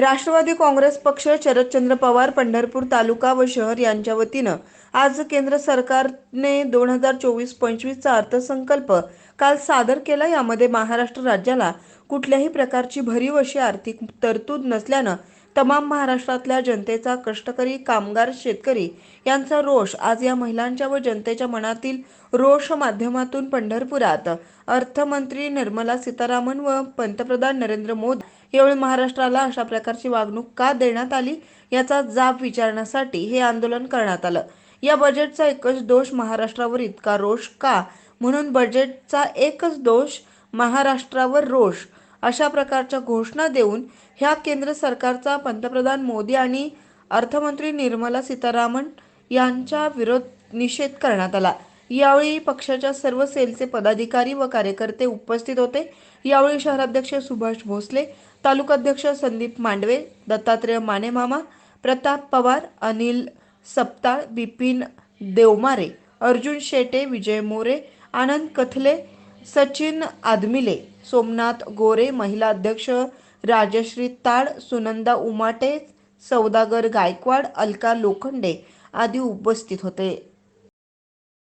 राष्ट्रवादी काँग्रेस पक्ष शरदचंद्र पवार पंढरपूर तालुका व शहर यांच्या वतीनं आज केंद्र सरकारने दोन हजार चोवीस पंचवीसचा अर्थसंकल्प काल सादर केला. यामध्ये महाराष्ट्र राज्याला कुठल्याही प्रकारची भरीव अशी आर्थिक तरतूद नसल्यानं तमाम महाराष्ट्रातल्या जनतेचा कष्टकरी कामगार शेतकरी यांचा रोष आज या महिलांच्या व जनतेच्या मनातील रोष माध्यमातून पंढरपुरात. अर्थमंत्री निर्मला सीतारामन व पंतप्रधान नरेंद्र मोदी यावेळी महाराष्ट्राला अशा प्रकारची वागणूक का देण्यात आली याचा जाब विचारण्यासाठी हे आंदोलन करण्यात आलं. या बजेटचा एकच दोष महाराष्ट्रावर इतका रोष का? म्हणून बजेटचा एकच दोष महाराष्ट्रावर रोष अशा प्रकारच्या घोषणा देऊन ह्या केंद्र सरकारचा पंतप्रधान मोदी आणि अर्थमंत्री निर्मला सीतारामन यांच्या विरोध निषेध करण्यात आला. यावेळी पक्षाच्या सर्व सेलचे पदाधिकारी व कार्यकर्ते उपस्थित होते. यावेळी शहराध्यक्ष सुभाष भोसले तालुकाध्यक्ष संदीप मांडवे दत्तात्रय मानेमामा प्रताप पवार अनिल सप्ताळ बिपिन देवमारे अर्जुन शेटे विजय मोरे आनंद कथले सचिन आदमिले सोमनाथ गोरे महिला अध्यक्ष राजश्री ताड सुनंदा उमाटे सौदागर गायकवाड अलका लोखंडे आदी उपस्थित होते.